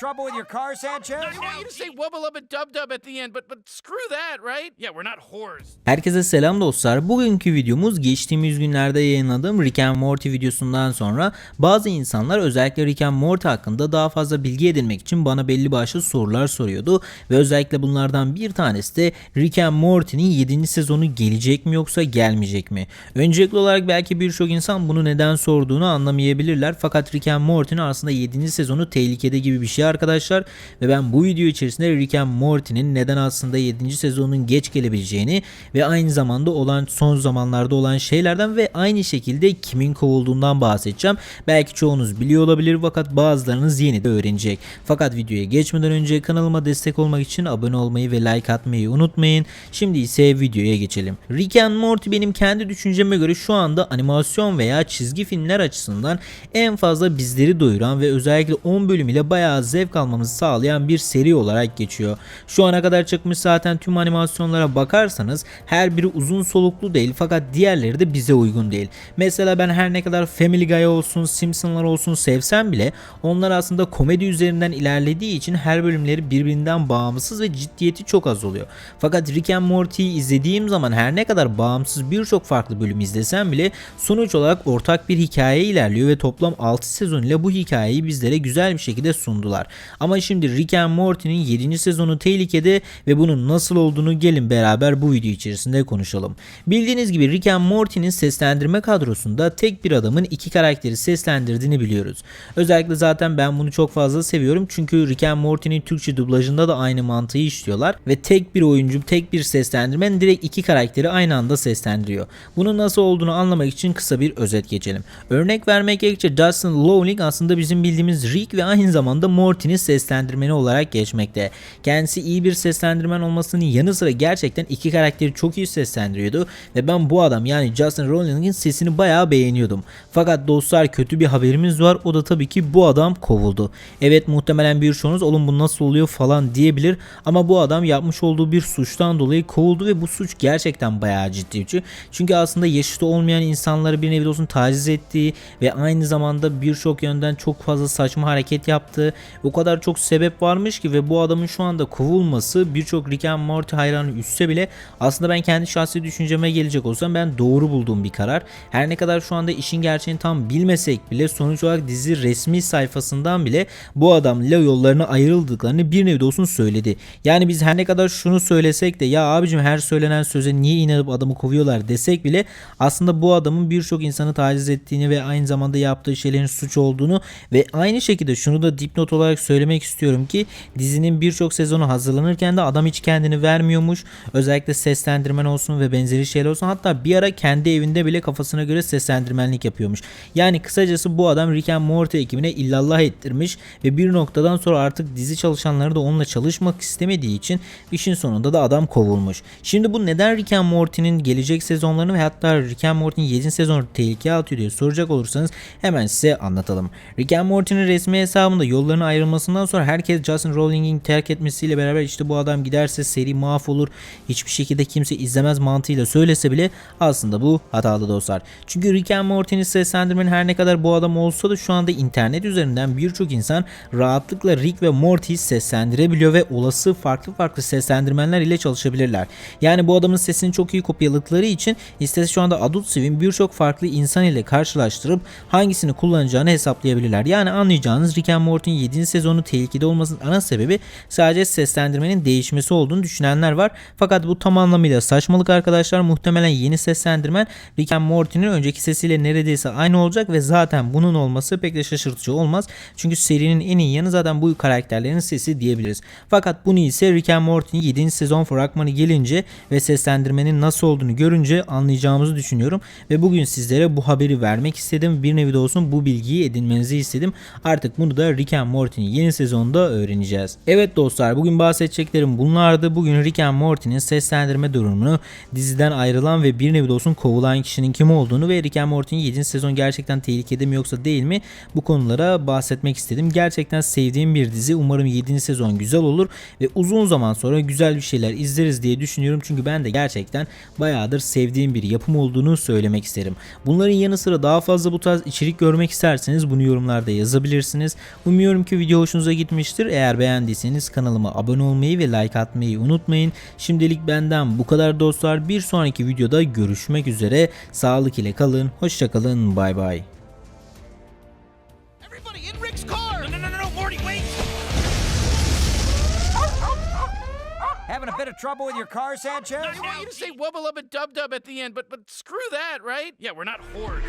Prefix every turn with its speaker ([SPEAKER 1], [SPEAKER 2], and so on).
[SPEAKER 1] trouble with your car, Sanchez?
[SPEAKER 2] I want you to say wubba lubba dub dub at the end, but but screw that, right? Yeah, we're not whores.
[SPEAKER 3] Herkese selam dostlar. Bugünkü videomuz geçtiğimiz günlerde yayınladığım Rick and Morty videosundan sonra bazı insanlar özellikle Rick and Morty hakkında daha fazla bilgi edinmek için bana belli başlı sorular soruyordu ve özellikle bunlardan bir tanesi de Rick and Morty'nin 7. sezonu gelecek mi yoksa gelmeyecek mi? Öncelikli olarak belki birçok insan bunu neden sorduğunu anlamayabilirler fakat Rick and Morty'nin aslında 7. sezonu tehlikede gibi bir şey arkadaşlar ve ben bu video içerisinde Rick and Morty'nin neden aslında 7. sezonun geç gelebileceğini ve aynı zamanda olan son zamanlarda olan şeylerden ve aynı şekilde kimin kovulduğundan bahsedeceğim. Belki çoğunuz biliyor olabilir fakat bazılarınız yeni de öğrenecek. Fakat videoya geçmeden önce kanalıma destek olmak için abone olmayı ve like atmayı unutmayın. Şimdi ise videoya geçelim. Rick and Morty benim kendi düşünceme göre şu anda animasyon veya çizgi filmler açısından en fazla bizleri doyuran ve özellikle 10 bölüm ile bayağı zevk almamızı sağlayan bir seri olarak geçiyor. Şu ana kadar çıkmış zaten tüm animasyonlara bakarsanız her biri uzun soluklu değil fakat diğerleri de bize uygun değil. Mesela ben her ne kadar Family Guy olsun, Simpsonlar olsun sevsem bile onlar aslında komedi üzerinden ilerlediği için her bölümleri birbirinden bağımsız ve ciddiyeti çok az oluyor. Fakat Rick and Morty'yi izlediğim zaman her ne kadar bağımsız birçok farklı bölüm izlesem bile sonuç olarak ortak bir hikaye ilerliyor ve toplam 6 sezon ile bu hikayeyi bizlere güzel bir şekilde sundular. Ama şimdi Rick and Morty'nin 7. sezonu tehlikede ve bunun nasıl olduğunu gelin beraber bu video içerisinde konuşalım. Bildiğiniz gibi Rick and Morty'nin seslendirme kadrosunda tek bir adamın iki karakteri seslendirdiğini biliyoruz. Özellikle zaten ben bunu çok fazla seviyorum çünkü Rick and Morty'nin Türkçe dublajında da aynı mantığı işliyorlar ve tek bir oyuncu tek bir seslendirmen direkt iki karakteri aynı anda seslendiriyor. Bunun nasıl olduğunu anlamak için kısa bir özet geçelim. Örnek vermek gerekirse Justin Lowling aslında bizim bildiğimiz Rick ve aynı zamanda Morty'nin seslendirmeni olarak geçmekte. Kendisi iyi bir seslendirmen olmasının yanı sıra gerçekten iki karakteri çok iyi seslendiriyordu ve ben bu adam yani Justin Lowling'in sesini bayağı beğeniyordum. Fakat dostlar kötü bir haberimiz var o da tabii ki bu adam kovuldu. Evet muhtemelen birçoğunuz oğlum bu nasıl oluyor falan diyebilir ama bu adam yapmış olduğu bir suçtan dolayı kovuldu ve bu suç gerçekten bayağı ciddi. Çünkü aslında yaşıtı olmayan insanları bir nevi olsun taciz ettiği ve aynı zamanda birçok yönden çok fazla saçma hareket yaptığı o kadar çok sebep varmış ki ve bu adamın şu anda kovulması birçok Rick and Morty hayranı üstse bile aslında ben kendi şahsi düşünceme gelecek olsam ben doğru bulduğum bir karar. Her ne kadar şu anda işin gerçeğini tam bilmesek bile sonuç olarak dizi resmi sayfasından bile bu adamla yollarına ayrıldıklarını bir nevi olsun söyledi. Yani biz her ne kadar şunu söylesek de ya abicim her söylenen söze niye inanıp adamı kovuyorlar desek bile aslında bu adamın birçok insanı taciz ettiğini ve aynı zamanda yaptığı şeylerin suç olduğunu ve aynı şekilde şunu da dipnot olarak söylemek istiyorum ki dizinin birçok sezonu hazırlanırken de adam hiç kendini vermiyormuş. Özellikle seslendirmen olsun ve benzeri şeyler olsun. Hatta bir ara kendi evinde bile kafasına göre seslendirmenlik yapıyormuş. Yani kısacası bu adam Rick and Morty ekibine illallah ettirmiş ve bir noktadan sonra artık dizi çalışanları da onunla çalışmak istemediği için işin sonunda da adam kovulmuş. Şimdi bu neden Rick and Morty'nin gelecek sezonlarını ve hatta Rick and Morty'nin 7. sezonu tehlikeye atıyor diye soracak olursanız hemen size anlatalım. Rick and Morty'nin resmi hesabında yollarının ayrılmasından sonra herkes Justin Rowling'in terk etmesiyle beraber işte bu adam giderse seri mahvolur hiçbir şekilde kimse izlemez mantığıyla söylese bile aslında bu hatalı dostlar. Çünkü Rick and Morty'nin seslendirmenin her ne kadar bu adam olsa da şu anda internet üzerinden birçok insan rahatlıkla Rick ve Morty'yi seslendirebiliyor ve olası farklı farklı seslendirmenler ile çalışabilirler. Yani bu adamın sesini çok iyi kopyaladıkları için istese şu anda Adult Swim birçok farklı insan ile karşılaştırıp hangisini kullanacağını hesaplayabilirler. Yani anlayacağınız Rick and Morty'nin 7. sezonu tehlikede olmasının ana sebebi sadece seslendirmenin değişmesi olduğunu düşünenler var. Fakat bu tam anlamıyla saçmalık arkadaşlar. Muhtemelen yeni seslendirmen Rick and Morty'nin önceki sesiyle neredeyse aynı olacak ve zaten bunun olması pek de şaşırtıcı olmaz. Çünkü serinin en iyi yanı zaten bu karakterlerin sesi diyebiliriz. Fakat bunu ise Rick and Morty'nin 7. sezon fragmanı gelince ve seslendirmenin nasıl olduğunu görünce anlayacağımızı düşünüyorum. Ve bugün sizlere bu haberi vermek istedim. Bir nevi de olsun bu bilgiyi edinmenizi istedim. Artık bunu da Rick and Morty'nin yeni sezonunda öğreneceğiz. Evet dostlar bugün bahsedeceklerim bunlardı. Bugün Rick and Morty'nin seslendirme durumunu, diziden ayrılan ve bir nevi olsun kovulan kişinin kim olduğunu ve Rick and Morty'nin 7. sezon gerçekten tehlikede mi yoksa değil mi bu konulara bahsetmek istedim. Gerçekten sevdiğim bir dizi. Umarım 7. sezon güzel olur ve uzun zaman sonra güzel bir şeyler izleriz diye düşünüyorum. Çünkü ben de gerçekten bayağıdır sevdiğim bir yapım olduğunu söylemek isterim. Bunların yanı sıra daha fazla bu tarz içerik görmek isterseniz bunu yorumlarda yazabilirsiniz. Umuyorum ki video hoşunuza gitmiştir. Eğer beğendiyseniz kanalıma abone olmayı ve like atmayı unutmayın. Şimdilik benden bu kadar dostlar. Bir sonraki videoda görüşmek üzere. Sağlık ile kalın. Hoşçakalın. Bay bay.
[SPEAKER 2] No, no, no, no, no!
[SPEAKER 1] Having a bit of trouble with your car, Sanchez?
[SPEAKER 2] I want you to say wubba lubba dub dub at the end, but but screw that, right? Yeah, we're not Horde.